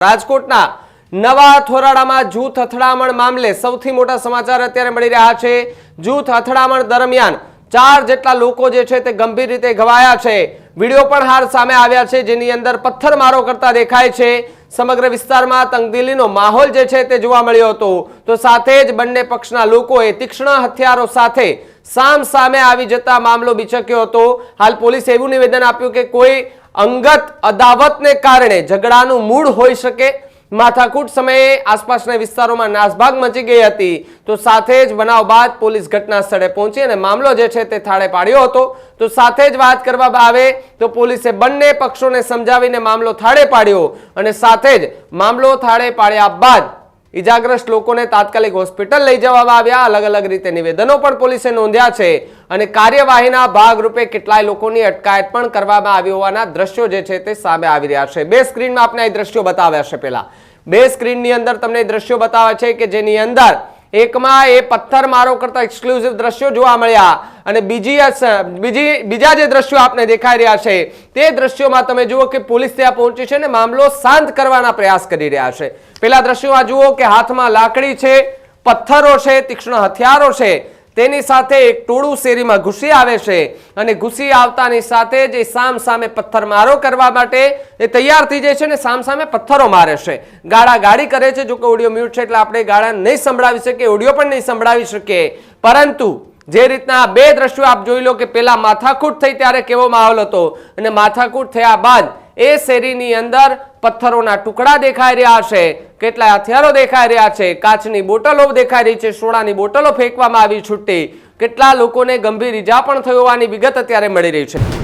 રાજકોટના નવા થોરાડામાં જૂથ અથડામણ મામલે સૌથી મોટા સમાચાર અત્યારે મળી રહ્યા છે. જૂથ અથડામણ દરમિયાન ચાર જેટલા લોકો જે છે તે ગંભીર રીતે ઘવાયા છે. વીડિયો પણ હાલ સામે આવ્યા છે, જેની અંદર પથ્થરમારો કરતા દેખાય છે. સમગ્ર વિસ્તારમાં તંગદિલીનો માહોલ જે છે તે જોવા મળ્યો હતો. તો સાથે જ બંને પક્ષના લોકોએ તીક્ષ્ણ હથિયારો સાથે સામ સામે આવી જતા મામલો બિચક્યો હતો. હાલ પોલીસે એવું નિવેદન આપ્યું કે કોઈ અંગત અદાવતને કારણે ઝઘડાનું મૂળ હોઈ શકે. માથાકૂટ સમયે આસપાસના વિસ્તારોમાં નાસભાગ મચી ગઈ હતી. તો સાથે જ બનાવ બાદ પોલીસ ઘટના સ્થળે પહોંચી અને મામલો જે છે તે થાળે પાડ્યો હતો. તો સાથે જ વાત કરવામાં આવે તો પોલીસે બંને પક્ષોને સમજાવીને મામલો થાળે પાડ્યો અને સાથે જ મામલો થાળે પાડ્યા બાદ ઈજાગ્રસ્ત લોકોને તાત્કાલિક હોસ્પિટલ લઈ જવામાં આવ્યા. અલગ અલગ રીતે નિવેદનો પણ પોલીસે નોંધ્યા છે અને કાર્યવાહીના ભાગરૂપે કેટલાય લોકોની અટકાયત પણ કરવામાં આવી હોવાના દ્રશ્યો જે છે તે સામે આવી રહ્યા છે. બે સ્ક્રીનમાં આપણે આ દ્રશ્યો બતાવ્યા છે પહેલા. બે સ્ક્રીનની અંદર તમને દ્રશ્યો બતાવે છે કે જેની અંદર એકમાં એ પથ્થર મારો કરતા એક્સક્લુઝિવ દ્રશ્યો જોવા મળ્યા. અને બીજી બીજી, બીજા જે દ્રશ્યો આપને દેખાઈ રહ્યા છે, તે દ્રશ્યોમાં તમે જુઓ કે પોલીસ ત્યાં પહોંચી છે અને મામલો શાંત કરવાના પ્રયાસ કરી રહ્યા છે. પેલા દ્રશ્યોમાં જુઓ કે હાથમાં લાકડી છે, પથ્થરો છે, તીક્ષ્ણ હથિયારો છે. તેની સાથે એક ટોળું શેરીમાં ઘૂસી આવે છે અને ઘૂસી આવતાની સાથે જે સામ સામે પથ્થરમારો કરવા માટે એ તૈયાર થઈ જાય છે અને સામ સામે પથ્થરો મારે છે. ગાળા ગાડી કરે છે જો કે ઓડિયો મ્યુટ છે એટલે આપણે ગાળા નહીં સંભળાવી શકીએ, ઓડિયો પણ નહીં સંભળાવી શકીએ. પરંતુ જે રીતના બે દ્રશ્યો આપ જોઈ લો કે પેલા માથાકૂટ થઈ ત્યારે કેવો માહોલ હતો અને માથાકૂટ થયા બાદ એ શેરીની અંદર પથ્થરોના ટુકડા દેખાઈ રહ્યા છે. કેટલાય હથિયારો દેખાઈ રહ્યા છે. કાચની બોટલો દેખાઈ રહી છે. સોડાની બોટલો ફેંકવામાં આવી છૂટી. કેટલા લોકોને ગંભીર ઈજા પણ થઈ હોવાની વિગત અત્યારે મળી રહી છે.